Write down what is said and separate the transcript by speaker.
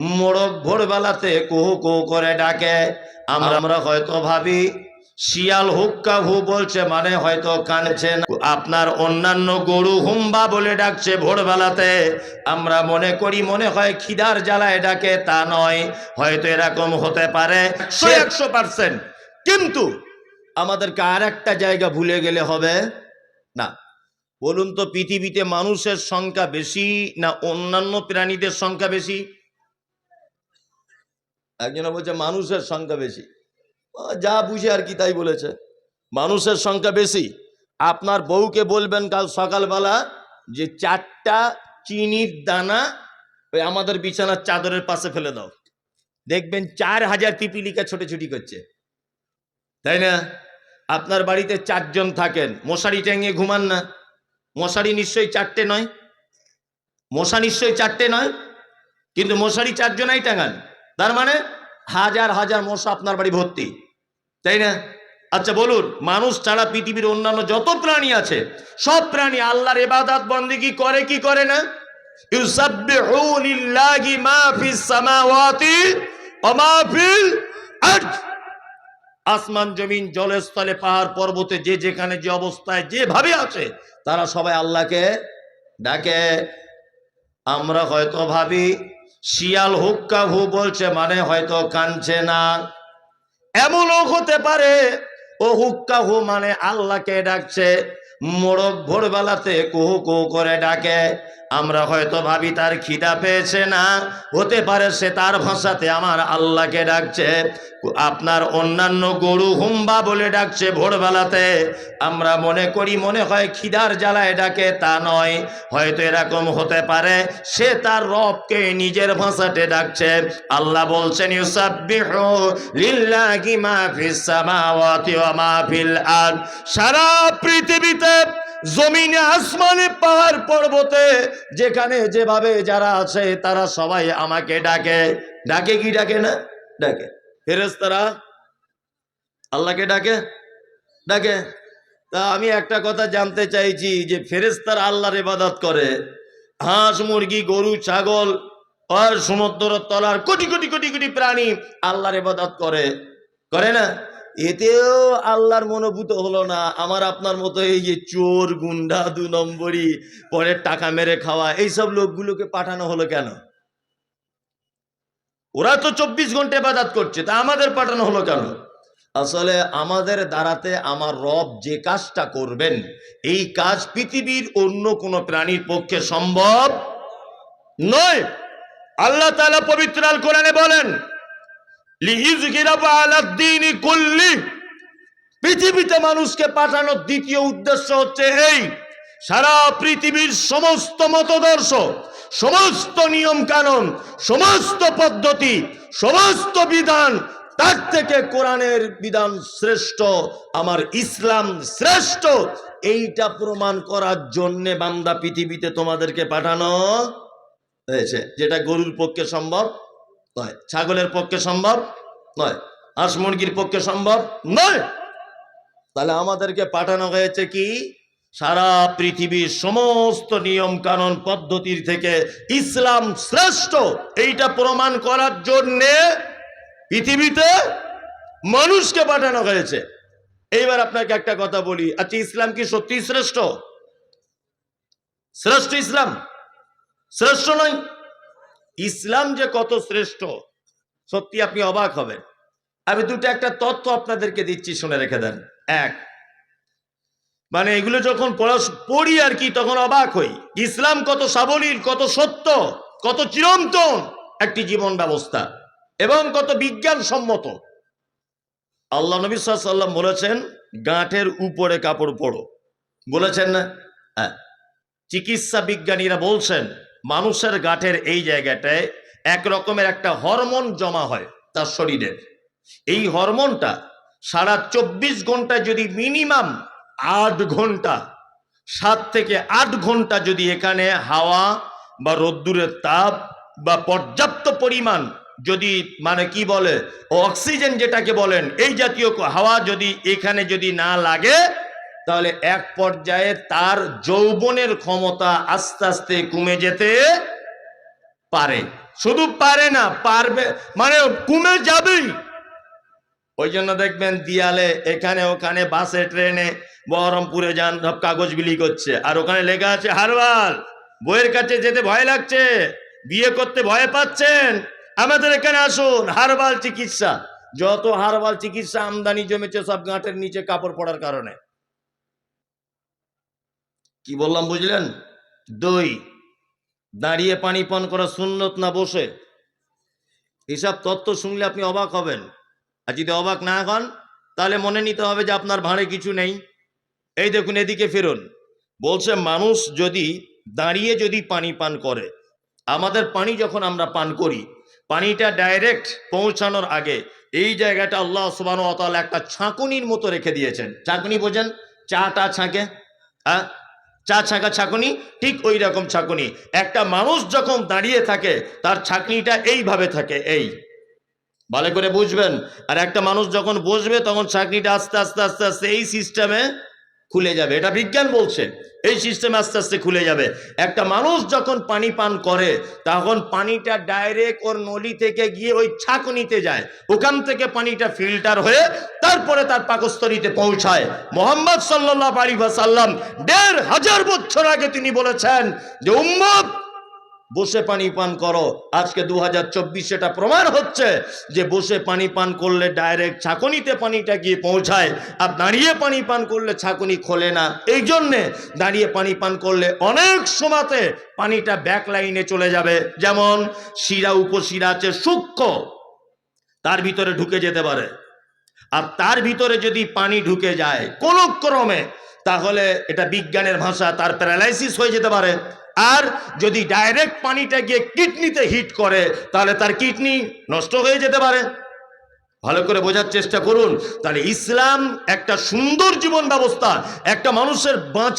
Speaker 1: মোড়ক ভোরবেলাতে কুহু কুহু করে ডাকে। আমরা আমরা হয়তো ভাবি শিয়াল হুক্কা হু বলছে মানে হয়তো কানছে না। আপনার অন্যান্য গরু হুম্বা বলে ডাকছে ভোরবেলাতে। আমরা মনে করি মনে হয় খিদার জ্বালায় ডাকে তা নয়। হয়তো এরকম হতে পারে। সে একশো পার্সেন্ট কিন্তু আমাদেরকে আর একটা জায়গা ভুলে গেলে হবে। না বলুন তো পৃথিবীতে মানুষের সংখ্যা বেশি না অন্যান্য প্রাণীদের সংখ্যা বেশি? একজনে বলছে, মানুষের সংখ্যা বেশি। যা বুঝে আর কি তাই বলেছে। মানুষের সংখ্যা বেশি? আপনার বউকে বলবেন কাল সকালবেলা যে চারটা চিনির দানা ওই আমাদের বিছানার চাদরের পাশে ফেলে দাও। দেখবেন চার হাজার পিপিলিকা ছোটাছুটি করছে। তাই না? আপনার বাড়িতে চারজন থাকেন। মশারি টাঙিয়ে ঘুমান না। মশারি নিশ্চয়ই চারটে নয়। মশা নিশ্চয়ই চারটে নয়। কিন্তু মশারি চারজনাই টাঙান। তার মানে হাজার হাজার মশা আপনার বাড়ি ভর্তি। তাই না? আচ্ছা বলুন, মানুষ ছাড়া পৃথিবীর অন্যান্য যত প্রাণী আছে, সব প্রাণী আল্লাহর ইবাদত কি করে কি করে না? আসমান, জমিন, জলস্থলে, পাহাড়, পর্বতে, যে যেখানে যে অবস্থায়, যেভাবে আছে, তারা সবাই আল্লাহকে ডাকে। আমরা হয়তো ভাবি শিয়াল হুক্কা হু বলছে মানে হয়তো কানছে না। এমনও হতে পারে, ও হুক্কা হু মানে আল্লাহকে ডাকছে। মোড়ক ভোরবেলাতে কুহু কুহু করে ডাকে। আমরা হয়তো ভাবি তার খিদা পেয়েছে না, হতে পারে সে তার ভাষাতে আমার আল্লাহকে ডাকছে। আপনার অন্যান্য গরু হুম্বা বলে ডাকছে ভোরবেলাতে। আমরা মনে করি, মনে হয় খিদার জ্বালায় ডাকে, তা নয়। হয়তো এরকম হতে পারে, সে তার রবকে নিজের ভাষাতে ডাকছে। আল্লাহ বলছেন সারা পৃথিবীতে জমিনে আসমানে পাহাড় পর্বতে, যেখানে যেভাবে যারা আছে, তারা সবাই আমাকে ডাকে। ডাকে কি ডাকে না? ডাকে। ফেরেশতারা আল্লাহকে ডাকে? ডাকে। তা আমি একটা কথা জানতে চাইছি যে ফেরেশতারা আল্লাহর ইবাদত করে। হাঁস, মুরগি, গরু, ছাগল আর সমুদ্র তলার কোটি কোটি কোটি কোটি প্রাণী আল্লাহর ইবাদত করে। করে না? এতেও আল্লাহর মনোভূত হলো না। আমার আপনার মতো এই যে চোর, গুন্ডা, দু নম্বরই, পরে টাকা মেরে খাওয়া, এইসব লোকগুলোকে পাঠানো হলো কেন? ওরা তো চব্বিশ ঘণ্টা ইবাদত করছে, তা আমাদের পাঠানো হলো কেন? আসলে আমাদের দ্বারাতে আমার রব যে কাজটা করবেন, এই কাজ পৃথিবীর অন্য কোনো প্রাণীর পক্ষে সম্ভব নয়। আল্লাহ তাআলা পবিত্র আল কোরআনে বলেন পৃথিবীতে মানুষকে পাঠানোর দ্বিতীয় উদ্দেশ্য হচ্ছে এই। সারা পৃথিবীর সমস্ত মতদর্শ, সমস্ত নিয়ম কানুন সমস্ত পদ্ধতি, সমস্ত বিধান, তার থেকে কোরআনের বিধান শ্রেষ্ঠ, আমার ইসলাম শ্রেষ্ঠ। এইটা প্রমাণ করার জন্যে বান্দা পৃথিবীতে তোমাদেরকে পাঠানো হয়েছে, যেটা গরুর পক্ষে সম্ভব। নয়। ছাগলের পক্ষে সম্ভব নয়। হাঁস মুরগির পক্ষে সম্ভব নয়। তাহলে আমাদেরকে পাঠানো হয়েছে কি? সারা পৃথিবীর সমস্ত নিয়ম কানুন পদ্ধতির থেকে ইসলাম শ্রেষ্ঠ। এইটা প্রমাণ করার জন্যে পৃথিবীতে মানুষকে পাঠানো হয়েছে। এইবার আপনাকে একটা কথা বলি। আচ্ছা ইসলাম কি সত্যি শ্রেষ্ঠ? শ্রেষ্ঠ ইসলাম? শ্রেষ্ঠ নয়। ইসলাম যে কত শ্রেষ্ঠ, সত্যি আপনি অবাক হবেন। আমি দুটো একটা তথ্য আপনাদেরকে দিচ্ছি, শুনে রেখে দেন। এক মানে এগুলো যখন পড়ি আর কি, তখন অবাক হই। ইসলাম কত সাবলীল, কত সত্য, কত চিরন্তন একটি জীবন ব্যবস্থা, এবং কত বিজ্ঞানসম্মত। আল্লাহ নবী সাল্লাম বলেছেন, গাঁটের উপরে কাপড় পরো বলেছেন না? হ্যাঁ। চিকিৎসা বিজ্ঞানীরা বলছেন মানুষের গাঁটের এই জায়গাটায় এক রকমের একটা হরমোন জমা হয় তার শরীরের। এই হরমোনটা সারা চব্বিশ ঘণ্টা যদি মিনিমাম আট ঘণ্টা, সাত থেকে আট ঘণ্টা যদি এখানে হাওয়া বা রোদ্দুরের তাপ বা পর্যাপ্ত পরিমাণ যদি মানে কি বলে, অক্সিজেন যেটাকে বলেন, এই জাতীয় হাওয়া যদি এখানে যদি না লাগে তাহলে এক পর্যায়ে তার যৌবনের ক্ষমতা আস্তে আস্তে কমে যেতে পারে। শুধু পারে না, পারবে মানে কমে যাবেই। ওই জন্য দেখবেন দিয়ালে এখানে ওখানে বাসে, ট্রেনে বহরমপুরে যান সব কাগজ বিলি করছে। আর ওখানে লেখা আছে, হারবাল, বইয়ের কাছে যেতে ভয় লাগছে, বিয়ে করতে ভয় পাচ্ছেন, আমাদের এখানে আসুন, হারবাল চিকিৎসা। যত হারবাল চিকিৎসা আমদানি জমেছে, সব গাঁটের নিচে কাপড় পড়ার কারণে। কি বললাম বুঝলেন? দই। দাঁড়িয়ে পানি পান করা সুন্নত না বসে? এসব তত্ত্ব শুনলে আপনি অবাক হবেন। আর যদি অবাক না হন, তাহলে মনে নিতে হবে যে আপনার ভাঁড়ে কিছু নেই। এই দেখুন, এদিকে ফেরুন। বলছে, মানুষ যদি দাঁড়িয়ে যদি পানি পান করে, আমাদের পানি যখন আমরা পান করি, পানিটা ডাইরেক্ট পৌঁছানোর আগে এই জায়গাটা আল্লাহ সুবান একটা ছাঁকুনির মতো রেখে দিয়েছেন। ছাঁকুনি বোঝেন? চাটা ছাঁকে? হ্যাঁ? চা ছাঁকা ছাঁকুনি, ঠিক ওই রকম ছাঁকুনি। একটা মানুষ যখন দাঁড়িয়ে থাকে, তার ছাঁকনিটা এইভাবে থাকে, এই। ভালো করে বুঝবেন। আর একটা মানুষ যখন বসবে, তখন ছাঁকনিটা আস্তে আস্তে আস্তে আস্তে, এই সিস্টেমে খুলে যাবে। এটা বিজ্ঞান বলছে। এই সিস্টেম আস্তে আস্তে খুলে যাবে। একটা মানুষ যখন পানি পান করে, তখন পানিটা ডাইরেক্ট ওর নলি থেকে গিয়ে ওই ছাকনিতে যায়। ওখান থেকে পানিটা ফিল্টার হয়ে তারপরে তার পাকস্থলীতে পৌঁছায়। মোহাম্মদ সাল্লাহ আলী ভাসাল্লাম দেড় হাজার বছর আগে তিনি বলেছেন যে, উম্মত বসে পানি পান করো। আজকে দু হাজার এটা প্রমাণ হচ্ছে যে বসে পানি পান করলে ডাইরেক্ট ছাকনিতে পানিটা গিয়ে পৌঁছায়, আর দাঁড়িয়ে পানি পান করলে ছাকনি খোলে না। এই জন্যে দাঁড়িয়ে পানি পান করলে অনেক সময়তে পানিটা ব্যাক লাইনে চলে যাবে। যেমন শিরা উপশিরা আছে সূক্ষ্ম, তার ভিতরে ঢুকে যেতে পারে। আর তার ভিতরে যদি পানি ঢুকে যায় কোনো ক্রমে, তাহলে এটা বিজ্ঞানের ভাষা, তার প্যারালাইসিস হয়ে যেতে পারে। আর যদি ডাইরেক্ট পানিটা গিয়ে কিডনিতে হিট করে, তাহলে তার কিডনি নষ্ট হয়ে যেতে পারে। ভালো করে বোঝার চেষ্টা করুন। তাহলে ইসলাম একটা সুন্দর জীবন ব্যবস্থা, একটা মানুষের বাঁচা